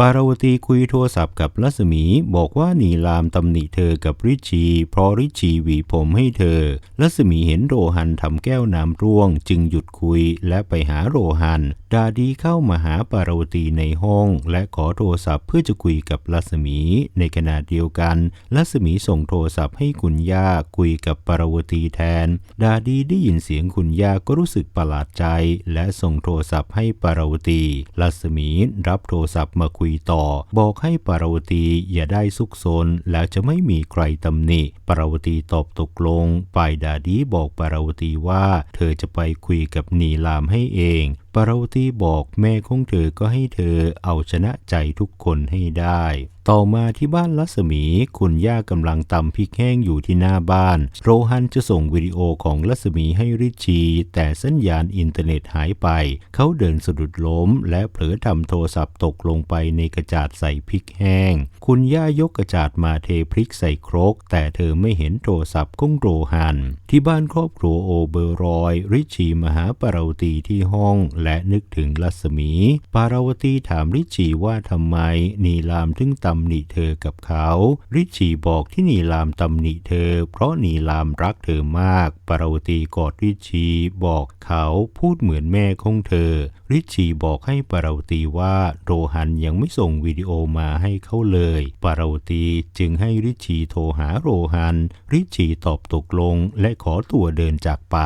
ปาราวตีคุยโทรศัพท์กับรัศมีบอกว่านีลามตำหนิเธอกับริชีเพราะริชีหวีผมให้เธอรัศมีเห็นโรฮันทำแก้วน้ำร่วง จึงหยุดคุยและไปหาโรฮัน ดาดีเข้ามาหาปาราวตีในห้อง และขอโทรศัพท์เพื่อจะคุยกับรัศมี ในขณะเดียวกันรัศมีส่งโทรศัพท์ให้คุณย่าคุยกับปาราวตีแทน ดาดีได้ยินเสียงคุณย่าก็รู้สึกประหลาดใจ และส่งโทรศัพท์ให้ปาราวตีรัศมีรับโทรศัพท์มาคุยต่อ บอกให้ปารวตีอย่าได้ซุกซนแล้วจะไม่มีใครตำหนิปารวตีตอบตกลงฝ่ายดาดีบอกปารวตีว่า เธอจะไปคุยกับนีลามให้เอง ปารวตีบอกแม่ของเธอก็ให้เธอเอาชนะใจทุกคนให้ได้ ต่อมาที่บ้านรัศมี คุณย่ากำลังตำพริกแห้งอยู่ที่หน้าบ้าน โรฮันจะส่งวิดีโอของรัศมีให้ริชี แต่สัญญาณอินเทอร์เน็ตหายไป เขาเดินสะดุดล้ม และเผลอทำโทรศัพท์ตกลงไปในกระจาดใส่พริกแห้ง คุณย่ายกกระจาดมาเทพริกใส่ครก แต่เธอไม่เห็นโทรศัพท์ของโรฮัน ที่บ้านครอบครัวโอเบอร์รอย ริชีมาหาปาราวตีที่ห้องและนึกถึงรัศมี ปาราวตีถามริชีว่าทำไมนีลามถึงตำหนิเธอกับเขา ริชีบอกที่นีลามตำหนิเธอ เพราะนีลามรักเธอมาก ปาราวตีกอดริชีบอกเขาพูดเหมือนแม่ของเธอ ริชีบอกให้ปาราวตีว่าโรฮันยังไม่ส่งวิดีโอมาให้เขาเลย ปาราวตีจึงให้ริชีโทรหาโรฮัน ริชีตอบตกลงและขอตัวเดินจากไป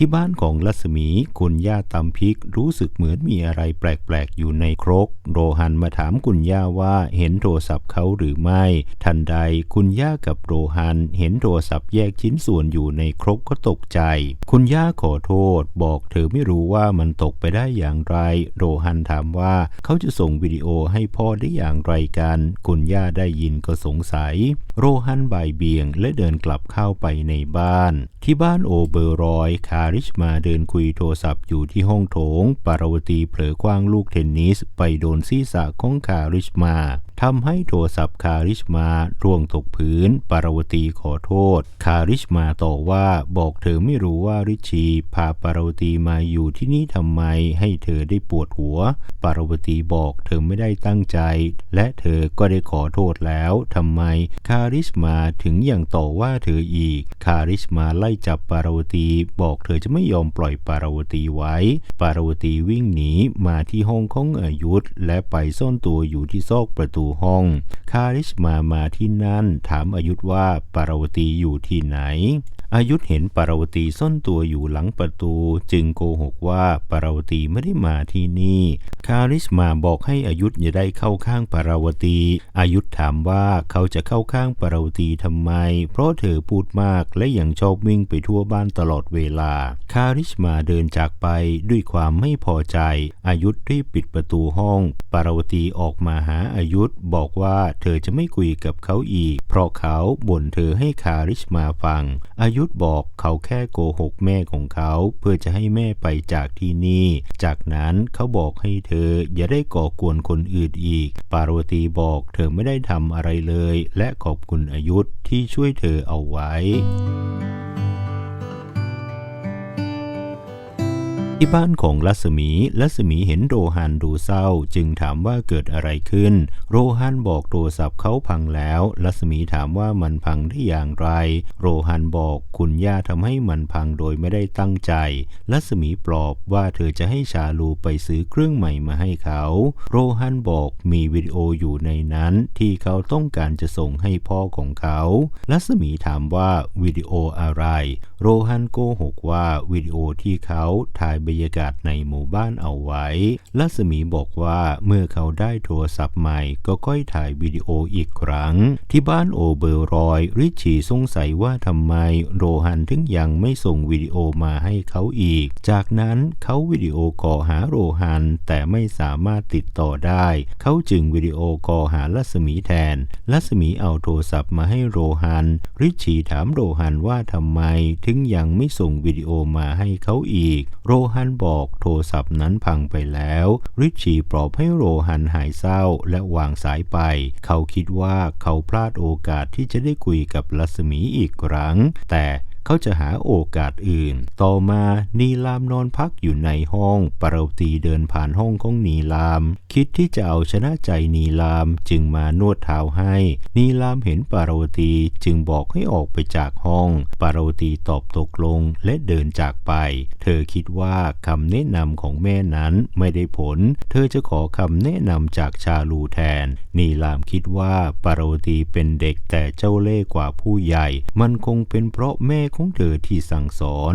ที่บ้านของรัศมีคุณย่าตำพริกรู้สึกเหมือนมีอะไรแปลกๆอยู่ในครก โรฮันมาถามคุณย่าว่าเห็นโทรศัพท์เขาหรือไม่ ทันใดคุณย่ากับโรฮันเห็นโทรศัพท์แยกชิ้นส่วนอยู่ในครกก็ตกใจ คุณย่าขอโทษ บอกเธอไม่รู้ว่ามันตกไปได้อย่างไร โรฮันถามว่าเขาจะส่งวิดีโอให้พ่อได้อย่างไรกัน คุณย่าได้ยินก็สงสัย โรฮันบ่ายเบี่ยงและเดินกลับเข้าไปในบ้าน ที่บ้านโอเบอร์รอย คาริชมาเดินคุยโทรศัพท์อยู่ที่ห้องโถงปาราวตีเผลอคว้างลูกเทนนิสไปโดนศีรษะของคาริชมาทำให้โทรศัพท์คาริชมาร่วงตกพื้น ปาราวตีขอโทษ คาริชมาต่อว่าบอกเธอไม่รู้ว่าริชีพาปาราวตีมาอยู่ที่นี่ทำไมให้เธอได้ปวดหัว ปาราวตีบอกเธอไม่ได้ตั้งใจ และเธอก็ได้ขอโทษแล้วทำไม คาริชมาถึงอย่างต่อว่าเธออีก คาริชมาไล่จับปาราวตีบอกเธอจะไม่ยอมปล่อยปาราวตีไว้ ปาราวตีวิ่งหนีมาที่ห้องของอายุธและไปซ่อนตัวอยู่ที่ซอกประตูห้อง คาริชมามาที่นั่น ถามอายุธว่าปาราวตีอยู่ที่ไหนอายุธเห็นปาราวตีซ่อนตัวอยู่หลังประตู จึงโกหกว่าปาราวตีไม่ได้มาที่นี่ คาริชมาบอกให้อายุธอย่าได้เข้าข้างปาราวตี อายุธถามว่าเขาจะเข้าข้างปาราวตีทำไม เพราะเธอพูดมากและยังชอบวิ่งไปทั่วบ้านตลอดเวลา คาริชมาเดินจากไปด้วยความไม่พอใจ อายุธรีบปิดประตูห้อง ปาราวตีออกมาหาอายุธบอกว่าเธอจะไม่คุยกับเขาอีก เพราะเขาบ่นเธอให้คาริชมาฟัง อายุธบอกเขาแค่โกหกแม่ของเขา เพื่อจะให้แม่ไปจากที่นี่ จากนั้นเขาบอกให้เธออย่าได้ก่อกวนคนอื่นอีก ปารวตีบอกเธอไม่ได้ทำอะไรเลย และขอบคุณอายุธที่ช่วยเธอเอาไว้ ที่บ้านของรัศมีรัศมีเห็นโรฮันดูเศร้า จึงถามว่าเกิดอะไรขึ้น โรฮันบอกโทรศัพท์เขาพังแล้วรัศมีถามว่ามันพังได้อย่างไร โรฮันบอกคุณย่าทำให้มันพังโดยไม่ได้ตั้งใจรัศมีปลอบว่าเธอจะให้ชาลูไปซื้อเครื่องใหม่มาให้เขา โรฮันบอกมีวิดีโออยู่ในนั้น ที่เขาต้องการจะส่งให้พ่อของเขารัศมีถามว่าวิดีโออะไรโรฮันโกหกว่าวิดีโอที่เขาถ่ายบรรยากาศในหมู่บ้านเอาไว้รัศมีบอกว่าเมื่อเขาได้โทรศัพท์ใหม่ก็ค่อยถ่ายวิดีโออีกครั้ง ที่บ้านโอเบอร์รอย ริชีสงสัยว่าทำไมโรฮันถึงยังไม่ส่งวิดีโอมาให้เขาอีก จากนั้นเขาวิดีโอคอลหาโรฮันแต่ไม่สามารถติดต่อได้ เขาจึงวิดีโอคอลหารัศมีแทนรัศมีเอาโทรศัพท์มาให้โรฮัน ริชีถามโรฮันว่าทำไมถึงยังไม่ส่งวิดีโอมาให้เขาอีก โรฮันบอกโทรศัพท์นั้นพังไปแล้ว ริชชีปลอบให้โรฮันหายเศร้าและวางสายไป เขาคิดว่าเขาพลาดโอกาสที่จะได้คุยกับลัศมีอีกครั้ง แต่ เขาจะหาโอกาสอื่น ต่อมานีลามนอนพักอยู่ในห้องปารวตีเดินผ่านห้องของนีลาม คิดที่จะเอาชนะใจนีลามจึงมานวดเท้าให้ นีลามเห็นปารวตีจึงบอกให้ออกไปจากห้อง ปารวตีตอบตกลงและเดินจากไป เธอคิดว่าคำแนะนำของแม่นั้นไม่ได้ผล เธอจะขอคำแนะนำจากชาลูแทน นีลามคิดว่าปารวตีเป็นเด็กแต่เจ้าเล่ห์กว่าผู้ใหญ่ มันคงเป็นเพราะแม่ของเธอที่สั่งสอน